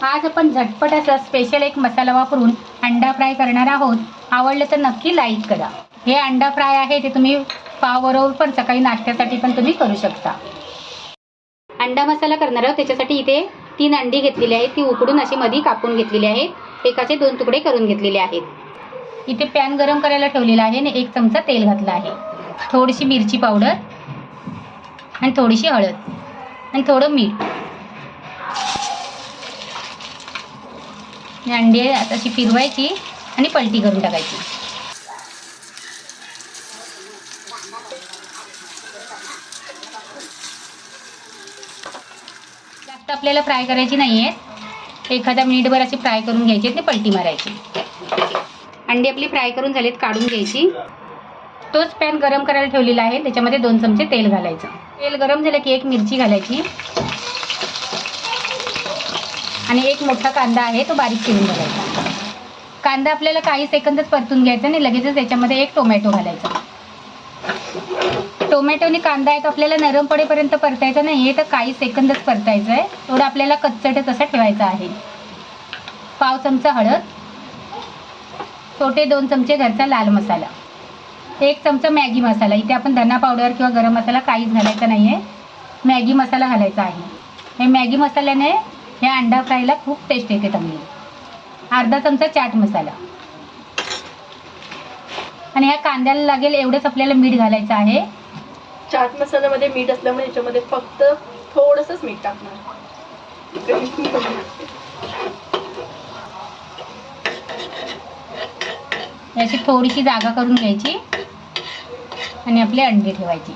आज आपण झटपट असा स्पेशल एक मसाला वापरून अंडा फ्राय करणार आहोत. आवडलं तर नक्की लाईक करा. हे अंडा फ्राय आहे ते तुम्ही पावबरोबर पण सकाळी नाश्त्यासाठी पण तुम्ही करू शकता. अंडा मसाला करणार आहोत त्याच्यासाठी इथे तीन अंडी घेतलेली आहेत. ती उकडून अशी मधी कापून घेतलेली आहेत. एकाचे दोन तुकडे करून घेतलेले आहेत. इथे पॅन गरम करायला ठेवलेला आहे आणि एक चमचा तेल घातला आहे. थोडीशी मिरची पावडर आणि थोडीशी हळद आणि थोडं मीठ. आणि अंडी आता अशी फिरवायची आणि पलटी करून टाकायची. जास्त आपल्याला फ्राय करायची नाही आहेत एखाद्या मिनिटभर अशी फ्राय करून घ्यायची आणि पलटी मारायची. अंडी आपली फ्राय करून झालीत काढून घ्यायची. तोच पॅन गरम करायला ठेवलेला आहे त्याच्यामध्ये दोन चमचे तेल घालायचं. तेल गरम झालं की एक मिरची घालायची. आणि एक मोठा कांदा आहे तो बारीक चिरून घालायचा. कांदा आपल्याला काही सेकंदच परतून घ्यायचा आणि लगेचच त्याच्यामध्ये एक टोमॅटो घालायचा. टोमॅटो आणि कांदा आहे तो आपल्याला नरम पडेपर्यंत परतायचा नाही आहे तर काही सेकंदच परतायचं आहे थोडं आपल्याला कच्चट तसा ठेवायचा आहे. पाव चमचा हळद छोटे दोन चमचे घरचा लाल मसाला एक चमचा मॅगी मसाला. इथे आपण धना पावडर किंवा गरम मसाला काहीच घालायचा नाही आहे मॅगी मसाला घालायचा आहे. हे मॅगी मसाल्याने ह्या अंडा फ्रायला खूप टेस्ट येते चांगली अर्धा चमचा चाट मसाला. आणि ह्या कांद्याला लागेल एवढंच आपल्याला मीठ घालायचं आहे. चाट मसाल्यामध्ये मीठ असल्यामुळे याच्यामध्ये फक्त थोडंसंच मीठ टाकणार. याची थोडीशी जागा करून घ्यायची. आणि आपले अंडे ठेवायची.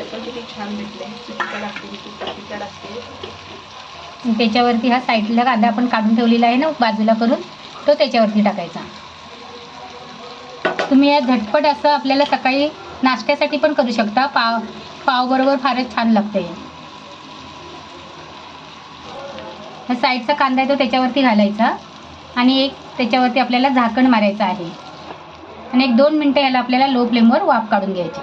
ते पण किती छान भेटले. लागते लागते त्याच्यावरती हा साईडला कांदा आपण काढून ठेवलेला आहे ना बाजूला करून तो त्याच्यावरती टाकायचा. तुम्ही या झटपट असं आपल्याला सकाळी नाश्त्यासाठी पण करू शकता. पाव पावबरोबर फारच छान लागते हा साईडचा कांदा आहे तो त्याच्यावरती घालायचा आणि एक त्याच्यावरती आपल्याला झाकण मारायचं आहे. आणि एक दोन मिनटं याला आपल्याला लो फ्लेमवर वाफ काढून घ्यायची.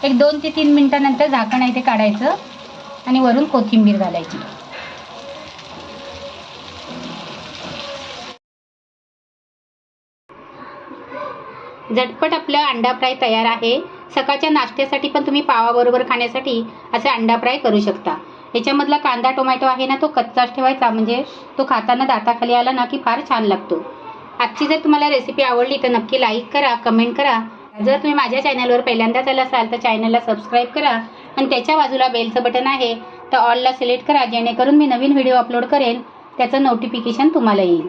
एक दोन ते तीन मिनटानंतर झाकण आहे ते काढायचं आणि वरून कोथिंबीर घालायची. झटपट आपलं अंडा फ्राय तयार आहे. सकाळच्या नाश्त्यासाठी पण तुम्ही पावाबरोबर खाण्यासाठी असे अंडा फ्राय करू शकता. याच्यामधला कांदा टोमॅटो आहे ना तो कच्चाच ठेवायचा. म्हणजे तो खाताना दाताखाली आला ना की फार छान लागतो. आजची जर तुम्हाला रेसिपी आवडली तर नक्की लाईक करा कमेंट करा. जर तुम्ही माझ्या चॅनलवर पहिल्यांदाच आला असाल तर चॅनलला सबस्क्राईब करा आणि त्याच्या बाजूला बेलचं बटन आहे तर ऑलला सिलेक्ट करा जेणेकरून मी नवीन व्हिडिओ अपलोड करेन त्याचं नोटिफिकेशन तुम्हाला येईल.